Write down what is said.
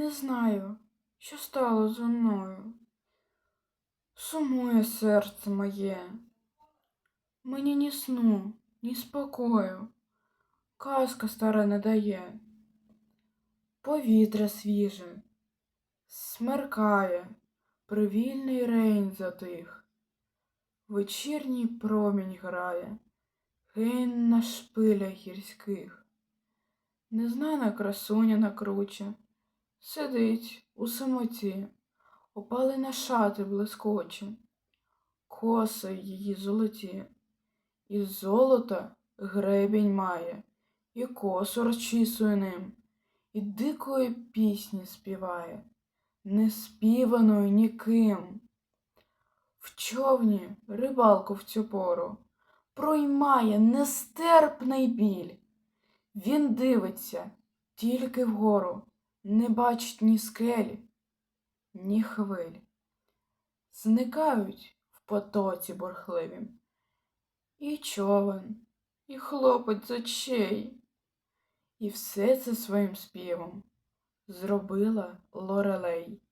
Не знаю, що стало зо мною. Сумує серце моє. Мені ні сну, ні спокою. Казка стара не дає. Повітря свіже, смеркає, привільний рейн затих. Вечірній промінь грає, гейн на шпилях гірських. Незнана красуня на круче, сидить у самоті, опалена шати блискоче, коси її золоті, і золота гребінь має, і косу розчісує ним, і дикої пісні співає, не співаною ніким. В човні рибалку в цю пору проймає нестерпний біль. Він дивиться тільки вгору, не бачить ні скелі, ні хвиль. Зникають в потоці бурхливім. І човен, і хлопець з очей. І все це своїм співом зробила Лорелей.